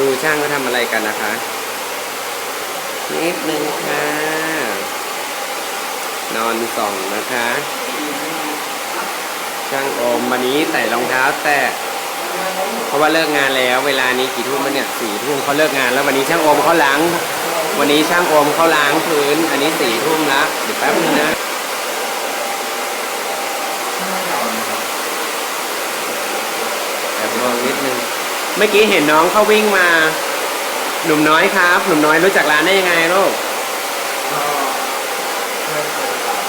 ดูช่างเขาทำอะไรกันนะคะ นิดนึงค่ะ นอนส่องนะคะ ช่างโอมวันนี้ใส่รองเท้าแตะเพราะว่าเลิกงานแล้วเวลานี้กี่ทุ่มแล้วเนี่ยสี่ทุ่มเขาเลิกงานแล้ววันนี้ช่างโอมเขาล้าง วันนี้ช่างโอมเขาล้างพื้น อันนี้สี่ทุ่มแล้วเดี๋ยวแป๊บนึงนะ แอบมองนิดนึง เมื่อกี้เห็นน้องเขาวิ่งมา หนุ่มน้อยครับ หนุ่มน้อยรู้จักร้านได้ยังไงลูกก็เพื่อนเคยตัด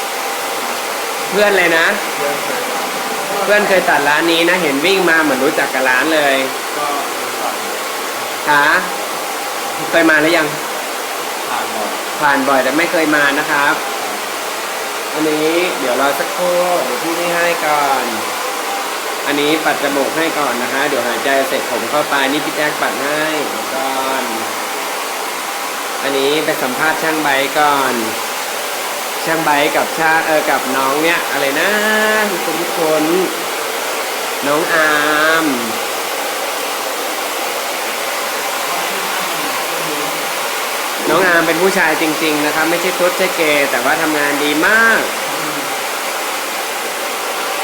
เพื่อนเลยนะ เพื่อนเคยตัดเพื่อนเคยตัดร้านนี้นะ เห็นวิ่งมาเหมือนรู้จักกับร้านเลยก็ตัดคะเคยมาหรือยัง ผ่านหมดผ่านบ่อยแต่ไม่เคยมานะครับ อันนี้เดี๋ยวรอสักครู่เดี๋ยวพี่นี่ให้ นนี้ปัดจมูกให้ก่อนนะคะเดี๋ยวหายใจเสร็จผมเข้าไปนี่พี่แจ๊คปัดให้ก่อน อันนี้ไปสัมภาษณ์ช่างใบก่อน ช่างใบกับชาเออกับน้องเนี่ยอะไรนะทุกคนทุกคนน้องอาร์มน้องอาร์มเป็นผู้ชายจริง ๆ นะครับ ไม่ใช่ตุ๊ดใช่เกย์แต่ว่าทำงานดีมาก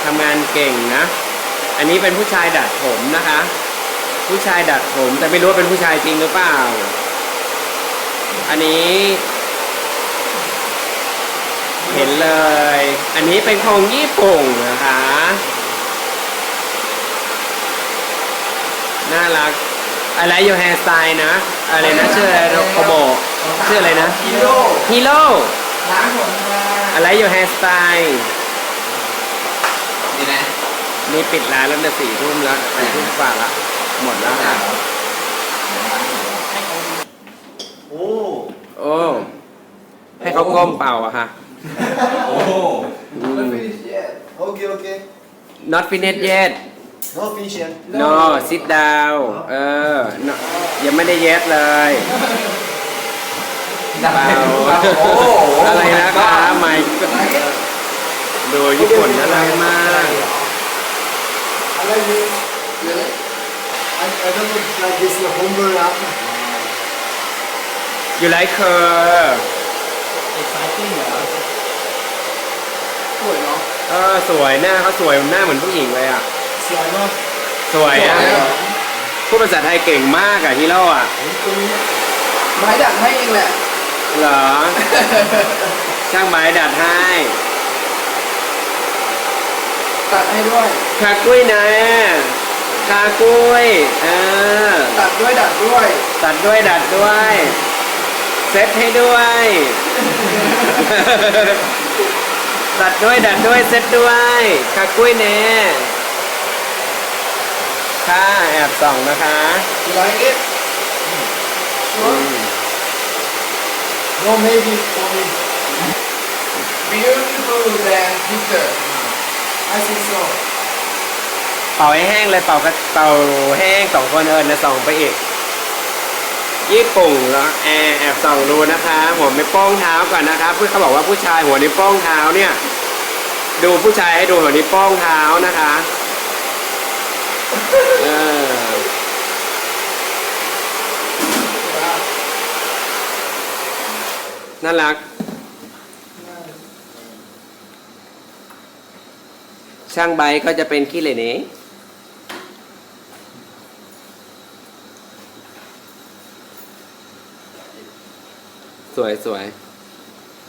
ทำงานเก่งนะ อันนี้เป็นผู้ชายดัดผมนะคะ ผู้ชายดัดผม แต่ไม่รู้ว่าเป็นผู้ชายจริงหรือเปล่า อันนี้ เห็นเลย อันนี้เป็นของญี่ปุ่นนะคะ น่ารัก อะไรอยู่แฮร์สไตล์นะ อะไรนะชื่ออะไรโคโบชื่ออะไรนะ ฮีโร่ ฮีโร่ล้างผมมาอะไรอยู่แฮร์สไตล์ดีนะ นี่ปิดร้านแล้วนะสี่ทุ่มแล้วสี่ทุ่มกว่าละหมดแล้วค่ะโอ้ โอ้ให้เขาก้มเป่าอะค่ะ โอ้ Mm. Not finished yet. Okay, okay. not finished yet Not finished yet. no sit down เออ no ยังไม่ได้เย็ดเลยเปล่าโอ้อะไรนะคะไม่ดูญี่ปุ่นน่ารักมาก I like it. Really? I, I don't know if like this is a homework app. you like her เอ็กไซติ้งเหรอสวยเนาะเออสวยหน้าเขาสวยหน้าเหมือนผู้หญิงเลยอะ สวยเนาะสวยอะพูดภาษาไทยเก่งมากอะฮีโร่อะไม้ดัดให้เองแหละเหรอ ช่างไม้ดัดให้ ตัดให้ด้วยคากุ้ยนะคากุ้ยเออตัดด้วยดัดด้วย ตัดด้วยดัดด้วย เซ็ตให้ด้วย ตัดด้วยดัดด้วยเซ็ตด้วยคากุ้ยเน่ค่ะแอบส่องนะคะ You like it อืม No, maybe for me. beautiful than picture I think so. เป่าให้แห้งเลยเป่ากระเป่าแห้งสองคนเอิญนะส่องไปอีกญี่ปุ่นแล้วแอบแอบส่องดูนะคะหัวไม่ป้องเท้าก่อนนะคะเพื่อเขาบอกว่าผู้ชายหัวนิ้วโป้งเท้าเนี่ย ดูผู้ชายให้ดูหัวนิ้วโป้งเท้านะคะเออน่ารัก ช่างใบก็จะเป็นขี้เหร่เนี้สวยสวย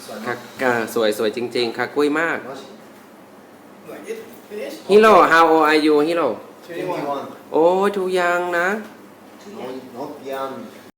So คักกาสวยสวยจริง ๆคักกุ้ยมาก like it finish ฮิโร่ how old are you ฮิโร่ 21. โอ้ทูยังนะ No, not young.